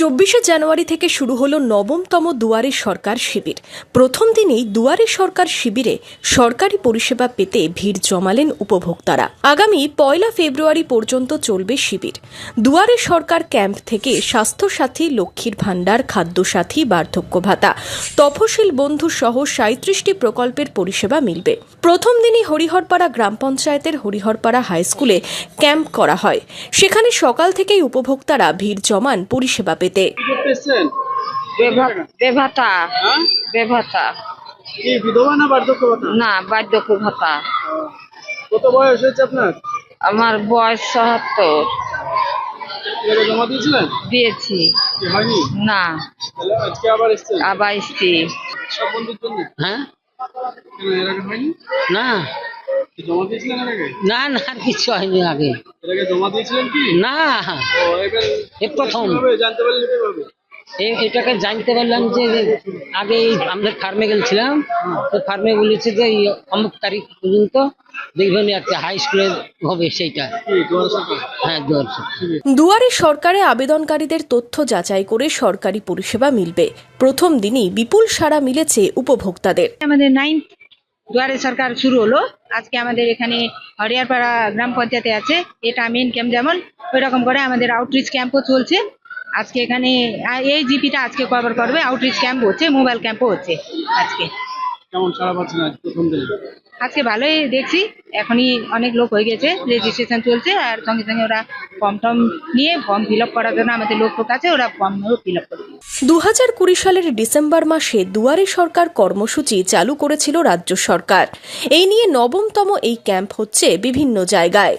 চব্বিশে জানুয়ারি থেকে শুরু হলো নবমতম দুয়ারে সরকার শিবির। প্রথম দিনেই দুয়ারে সরকার শিবিরে সরকারি পরিষেবা পেতে ভিড় জমালেন উপভোক্তারা। আগামী পয়লা ফেব্রুয়ারি পর্যন্ত চলবে শিবির। দুয়ারে সরকার ক্যাম্প থেকে স্বাস্থ্যসাথী, লক্ষ্মীর ভাণ্ডার, খাদ্যসাথী, বার্ধক্য ভাতা, তফসিল বন্ধু সহ সাঁত্রিশটি প্রকল্পের পরিষেবা মিলবে। প্রথম দিনই হরিহরপাড়া গ্রাম পঞ্চায়েতের হরিহরপাড়া হাই স্কুলে ক্যাম্প করা হয়। সেখানে সকাল থেকেই উপভোক্তারা ভিড় জমান পরিষেবা পেতে বেভাতা। হ্যাঁ? বেভাতা। কি বিধবা না বার্ধক্য ভাতা? না বার্ধক্য ভাতা। কত বয়স হয়েছে আপনার? আমার বয়স সহাত্তর জমা দিয়েছিলেন? দিয়েছি। হয়নি? না। আজকে আবার এসছেন? আবার স্ত্রী সব বন্ধুর জন্য? হ্যাঁ? না। জমা দিয়েছিলেন আগে? না না আর কিছু হয়নি আগে। আগে জমা দিয়েছিলেন কি? না। এ প্রথম। জানতে পারলেন কীভাবে? এটাকে জানতে পারলাম যে আগে এই আমাদের ফার্মে গেছিলাম তো ফার্মে বলেছে যে অমুক তারিখ পর্যন্ত দেখবেন একটা হাই স্কুলে হবে সেইটা। দুয়ারে সরকার হ্যাঁ দুয়ারে সরকারে আবেদনকারীদের তথ্য যাচাই করে সরকারি পরিষেবা মিলবে। প্রথম দিনই বিপুল সাড়া মিলেছে উপভোক্তাদের। আমাদের নাইন দুয়ারে সরকার শুরু হলো। আজকে আমাদের এখানে হরিয়ারপাড়া গ্রাম পঞ্চায়েতে আছে। এটা মেন ক্যাম্প যেমন ওই রকম করে আমাদের আউটরিচ ক্যাম্পও চলছে। আজকে এখানে এই জিপিটা আজকে কভার করবে আউটরিচ ক্যাম্প হচ্ছে মোবাইল ক্যাম্পও হচ্ছে আজকে। কেমন সারা পাচ্ছেন প্রথম দিনে? আজকে ভালোই দেখছি। এখনই অনেক লোক হয়ে গেছে রেজিস্ট্রেশন চলছে আর সঙ্গে সঙ্গে ওরা ফর্ম টর্ম নিয়ে ফর্ম ফিল আপ করার জন্য আমাদের লোক আছে, ওরা ফর্মও ফিল আপ করবে দু হাজার কুড়ি সালের ডিসেম্বর মাসে দুয়ারে সরকার কর্মসূচি চালু করেছিল রাজ্য সরকার। এই নিয়ে নবমতম এই ক্যাম্প হচ্ছে বিভিন্ন জায়গায়।